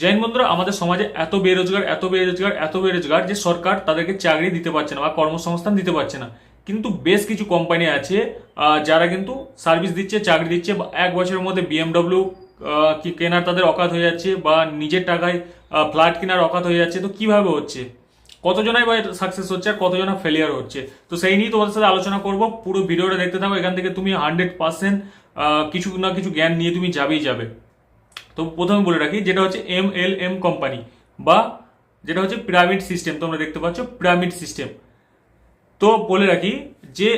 জৈন বন্ধুরা, আমাদের সমাজে এত বেরোজগার এত বেরোজগার এত বেরোজগার যে সরকার তাদেরকে চাকরি দিতে পারছে না বা কর্মসংস্থান দিতে পারছে না। কিন্তু বেশ কিছু কোম্পানি আছে যারা কিন্তু সার্ভিস দিচ্ছে, চাকরি দিচ্ছে এক বছরের মধ্যে বিএমডব্লিউ কি কেনার তাদের অকাত হয়ে যাচ্ছে বা নিজের টাকায় ফ্ল্যাট কেনার অকাত হয়ে যাচ্ছে। তো কীভাবে হচ্ছে? কতজনাই বা সাকসেস হচ্ছে আর কতজনা ফেলিয়ার হচ্ছে? তো সেই নিয়ে তোমাদের সাথে আলোচনা করব। পুরো ভিডিওটা দেখতে থাকো, এখান থেকে তুমি হান্ড্রেড পার্সেন্ট কিছু না কিছু জ্ঞান নিয়ে তুমি যাবেই যাবে। তো প্রথমে বলে রাখি, যেটা হচ্ছে এম এল এম কোম্পানি বা যেটা হচ্ছে পিরামিড সিস্টেম তোমরা দেখতে পাচ্ছ পিরামিড সিস্টেম তো বলে রাখি যে,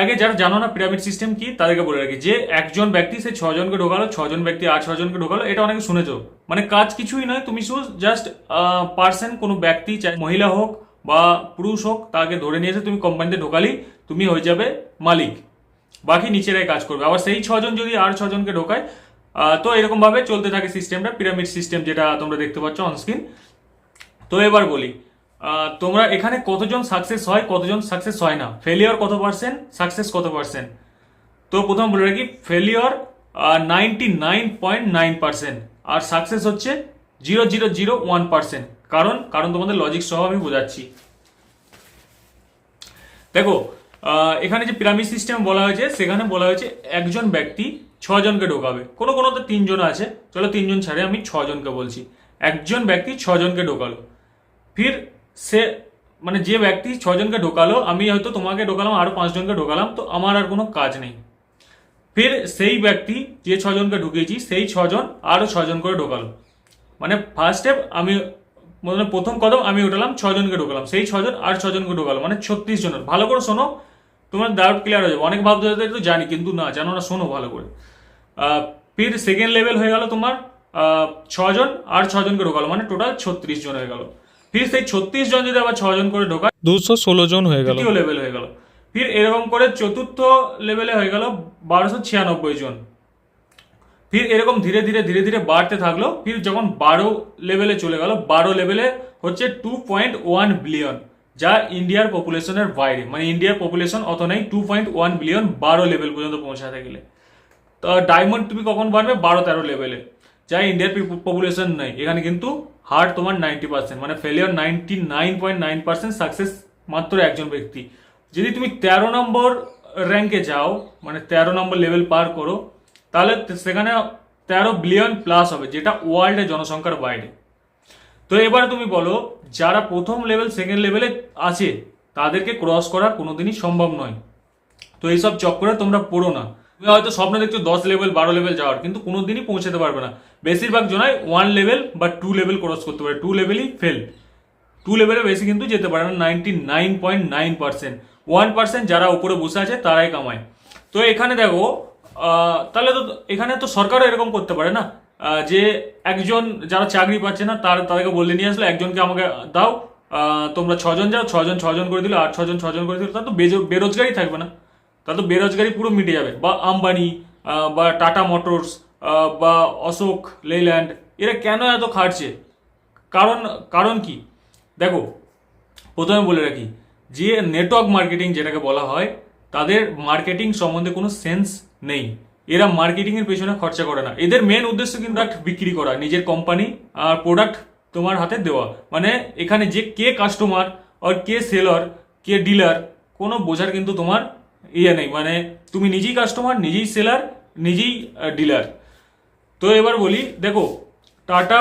আগে যারা জানো না পিরামিড সিস্টেম কি, তাদেরকে বলে রাখি যে, একজন ব্যক্তি সে ছজনকে ঢোকালো, ছজন ব্যক্তি আর ছজনকে ঢোকালো, এটা অনেকে শুনেছো। মানে কাজ কিছুই নয়, তুমি শুধু জাস্ট পার্সন কোনো ব্যক্তি, চাই, মহিলা হোক বা পুরুষ হোক, তাকে ধরে নিয়ে এসে তুমি কোম্পানিতে ঢোকালি, তুমি হয়ে যাবে মালিক। বাকি নিচেরাই কাজ করবে। আবার সেই ছজন যদি আর ছজনকে ঢোকায় তো এরকম ভাবে চলতে থাকে সিস্টেমটা পিরামিড সিস্টেম যেটা তোমরা দেখতে পাচ্ছ অনস্ক্রিন তো এবার বলি তোমরা এখানে কতজন সাকসেস হয়, কতজন সাকসেস হয় না? ফেলিওর কত পার্সেন্ট সাকসেস কত পার্সেন্ট তো প্রথম বলে রাখি failure ninety nine point nine percent আর সাকসেস হচ্ছে zero zero zero one percent কারণ কারণ তোমাদের লজিক সহ আমি বোঝাচ্ছি। দেখো এখানে যে পিরামিড সিস্টেম বলা হয়েছে, সেখানে বলা হয়েছে একজন ব্যক্তি ছজনকে ঢোকাবে। কোনো কোনো তো তিনজন আছে। চলো তিনজন ছাড়ে, আমি ছজনকে বলছি। একজন ব্যক্তি ছজনকে ঢোকালো। ফির সে মানে যে ব্যক্তি ছজনকে ঢোকালো, আমি হয়তো তোমাকে ঢোকালাম আরও পাঁচজনকে ঢোকালাম, তো আমার আর কোনো কাজ নেই। ফির সেই ব্যক্তি যে ছজনকে ঢুকিয়েছি সেই ছজন আরও ছজন করে ঢোকালো। মানে ফার্স্ট স্টেপ আমি মানে প্রথম কদম, আমি উঠালাম, ছজনকে ঢোকালাম। সেই ছজন আর ছজনকে ঢোকালো। মানে ছত্রিশ জনের। ভালো করে শোনো, তোমার ডাউট ক্লিয়ার হয়ে যাবে। অনেক ভাবতে তো জানি, কিন্তু না, জানো না, শোনো ভালো করে। আহ, ফির সেকেন্ড লেভেল হয়ে গেল তোমার ছজন আর ছজনকে ঢোকালো মানে টোটাল ছত্রিশ জন হয়ে গেল। ফির সেই ছত্রিশ জন যদি আবার ছজন করে ঢোকায় দুশো ষোলো জন হয়ে গেল। তৃতীয় লেভেল হয়ে গেল। ফির এরকম করে চতুর্থ লেভেলে হয়ে গেল বারোশো ছিয়ানব্বই জন। ফির এরকম ধীরে ধীরে ধীরে ধীরে বাড়তে থাকল। ফির যখন বারো লেভেলে চলে গেল বারো লেভেলে হচ্ছে টু পয়েন্ট ওয়ান বিলিয়ন যা ইন্ডিয়ার পপুলেশনের বাইরে। মানে ইন্ডিয়ার পপুলেশন অত নেই টু পয়েন্ট ওয়ান বিলিয়ন বারো লেভেল পর্যন্ত পৌঁছাতে গেলে। ডায়মন্ড তুমি কখন বাড়বে? বারো তেরো লেভেলে যা ইন্ডিয়ার পপুলেশন নেই। এখানে কিন্তু হার্ড তোমার নাইনটি পার্সেন্ট মানে failure ninety nine point nine percent success মাত্র একজন ব্যক্তি। যদি তুমি তেরো নম্বর র্যাঙ্কে যাও মানে তেরো নম্বর লেভেল পার করো, তাহলে সেখানে তেরো বিলিয়ন প্লাস হবে, যেটা ওয়ার্ল্ডের জনসংখ্যার বাইরে। তো এবার তুমি বলো, যারা প্রথম লেভেল সেকেন্ড লেভেলে আছে, তাদেরকে ক্রস করা কোনোদিনই সম্ভব নয়। তো এইসব চক্করে তোমরা পড়ো না। তুমি হয়তো স্বপ্ন দেখছ দশ লেভেল বারো লেভেল যাওয়ার, কিন্তু কোনোদিনই পৌঁছাতে পারবে না। বেশিরভাগ জনাই ওয়ান লেভেল বা টু লেভেল ক্রস করতে পারে টু লেভেলই ফেল টু লেভেলে বেশি কিন্তু যেতে পারে না ninety nine point nine percent one percent যারা উপরে বসে আছে, তারাই কামায়। তো এখানে দেখো তাহলে তো এখানে তো সরকারও এরকম করতে পারে না যে একজন যারা চাকরি পাচ্ছে না, তার, তাদেরকে বলে নিয়ে আসলো একজনকে আমাকে দাও তোমরা ছজন যাও, ছজন ছজন করে দিলে, আর ছজন ছজন করে দিলে তো বেজ- বেরোজগারই থাকবে না। তাহলে তো বেরোজগারি পুরো মিটে যাবে। বা আম্বানি বা টাটা মোটরস বা অশোক লেল্যান্ড, এরা কেন এত খাটছে? কারণ কারণ কি? দেখো, প্রথমে বলে রাখি, যে নেটওয়ার্ক মার্কেটিং যেটাকে বলা হয়, তাদের মার্কেটিং সম্বন্ধে কোনো সেন্স নেই। এরা মার্কেটিং এর পেছনে খরচা করে না। এদের মেন উদ্দেশ্য কিন্তু product বিক্রি করা, নিজের কোম্পানি আর প্রোডাক্ট তোমার হাতে দেওয়া। মানে এখানে যে কে কাস্টমার আর কে সেলর কে ডিলার কোনো বোঝার কিন্তু তোমার ইয়ে নেই মানে তুমি নিজেই কাস্টমার নিজেই সেলার নিজেই ডিলার তো এবার বলি, দেখো টাটা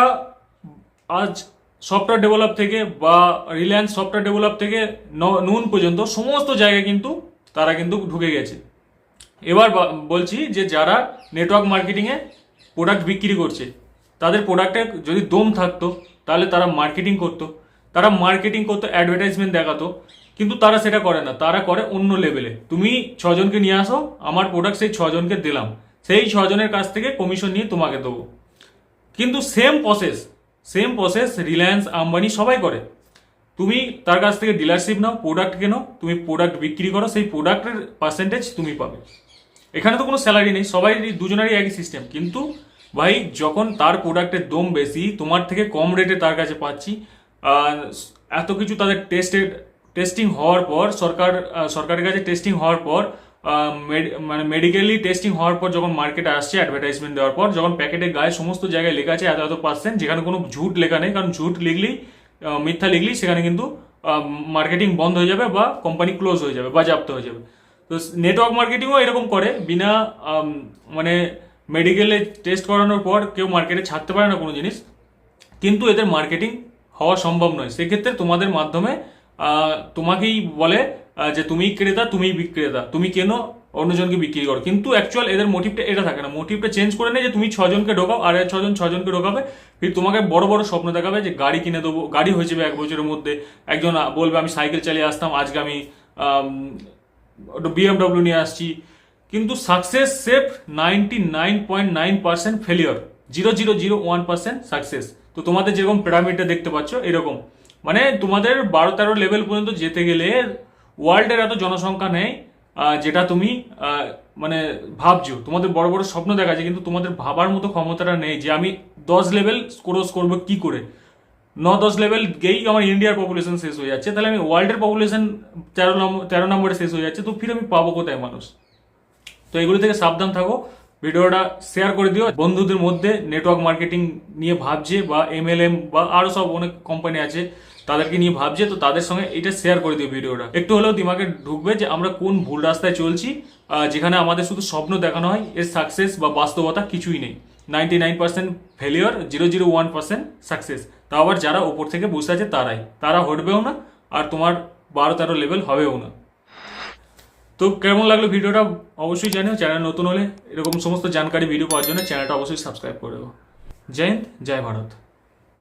আজ সফটওয়্যার ডেভেলপ থেকে বা রিলায়েন্স সফটওয়্যার ডেভেলপ থেকে নুন পর্যন্ত সমস্ত জায়গায় কিন্তু তারা কিন্তু ঢুকে গেছে। এবার বলছি যে যারা নেটওয়ার্ক মার্কেটিংয়ে প্রোডাক্ট বিক্রি করছে, তাদের প্রোডাক্টে যদি দম থাকতো, তাহলে তারা মার্কেটিং করতো। তারা মার্কেটিং করতো অ্যাডভার্টাইজমেন্ট দেখাতো। কিন্তু তারা সেটা করে না, তারা করে অন্য লেভেলে তুমি ছজনকে নিয়ে আসো, আমার প্রোডাক্ট সেই ছজনকে দিলাম। সেই ছজনের কাছ থেকে কমিশন নিয়ে তোমাকে দেবো। কিন্তু same process same process Reliance Ambani সবাই করে। তুমি তার কাছ থেকে ডিলারশিপ নাও প্রোডাক্ট কেনো, তুমি প্রোডাক্ট বিক্রি করো, সেই প্রোডাক্টের পার্সেন্টেজ তুমি পাবে। এখানে তো কোনো স্যালারি নেই, সবাই দুজনেরই একই সিস্টেম কিন্তু ভাই, যখন তার প্রোডাক্টের দম বেশি, তোমার থেকে কম রেটে তার কাছে পাচ্ছি এত কিছু তাদের টেস্টেড টেস্টিং হওয়ার পর, সরকার সরকারের কাছে টেস্টিং হওয়ার পর মানে মেডিকেলি টেস্টিং হওয়ার পর যখন মার্কেটে আসছে অ্যাডভার্টাইজমেন্ট দেওয়ার পর, যখন প্যাকেটের গায়ে সমস্ত জায়গায় লেখা আছে এত এত পার্সেন্ট যেখানে কোনো ঝুট লেখা নেই, কারণ ঝুট লিখলেই মিথ্যা লিখলেই সেখানে কিন্তু মার্কেটিং বন্ধ হয়ে যাবে বা কোম্পানি ক্লোজ হয়ে যাবে বা জাপ্ত হয়ে যাবে। তো নেটওয়ার্ক মার্কেটিংও এরকম করে, বিনা মানে মেডিকেলে টেস্ট করানোর পর কেউ মার্কেটে ছাড়তে পারে না কোনো জিনিস, কিন্তু এদের মার্কেটিং হওয়া সম্ভব নয়। সেক্ষেত্রে তোমাদের মাধ্যমে তোমাকেই বলে যে তুমি ক্রেতা তুমি বিক্রেতা। তুমি কেন অন্যজনকে বিক্রি করো? কিন্তু অ্যাকচুয়াল এদের মোটিভটা এটা থাকে না। মোটিভটা চেঞ্জ করে নেয় যে তুমি ছজনকে ঢোকাও, আর ছজন ছজনকে ঢোকাবে ফির তোমাকে বড় বড় স্বপ্ন দেখাবে যে গাড়ি কিনে দেবো, গাড়ি হয়ে যাবে এক বছরের মধ্যে। একজন বলবে, আমি সাইকেল চালিয়ে আসতাম, আজকে আমি বিএমডব্লিউ নিয়ে আসছি। কিন্তু success safe ninety nine point nine percent failure zero zero zero one percent success তো তোমাদের যেরকম পিরামিডটা দেখতে পাচ্ছ, এরকম। মানে তোমাদের বারো তেরো লেভেল পর্যন্ত যেতে গেলে ওয়ার্ল্ডের এত জনসংখ্যা নেই যেটা তুমি মানে ভাবছ। তোমাদের বড় বড় স্বপ্ন দেখা যায় কিন্তু তোমাদের ভাবার মতো ক্ষমতাটা নেই যে আমি দশ লেভেল ক্রস করব কি করে। ন, দশ লেভেল গেই আমার ইন্ডিয়ার পপুলেশন শেষ হয়ে যাচ্ছে, তাহলে আমি ওয়ার্ল্ডের পপুলেশন তেরো নম্বর তেরো নম্বরে শেষ হয়ে যাচ্ছে, তো ফির আমি পাবো কোথায় মানুষ? তো এগুলো থেকে সাবধান থাকো। ভিডিওটা শেয়ার করে দিও। বন্ধুদের মধ্যে নেটওয়ার্ক মার্কেটিং নিয়ে ভাবছে বা এমএলএম বা আরও সব অনেক কোম্পানি আছে, তাদেরকে নিয়ে ভাবছে, তো তাদের সঙ্গে এটা শেয়ার করে দিও ভিডিওটা। একটু হলেও দিমাগে ঢুকবে যে আমরা কোন ভুল রাস্তায় চলছি যেখানে আমাদের শুধু স্বপ্ন দেখানো হয়, এর সাকসেস বা বাস্তবতা কিছুই নেই। Ninety nine percent failure zero zero one percent success তা আবার যারা ওপর থেকে বসে আছে, তারাই। তারা হটবেও না, আর তোমার বারো তেরো লেভেল হবেও না। তো কেমন লাগল ভিডিওটা অবশ্যই জানিও, চ্যানেল নতুন হলে এরকম সমস্ত জানকারি ভিডিও পাওয়ার জন্য চ্যানেলটা অবশ্যই সাবস্ক্রাইব করে দেবো। জয় হিন্দ, জয় ভারত।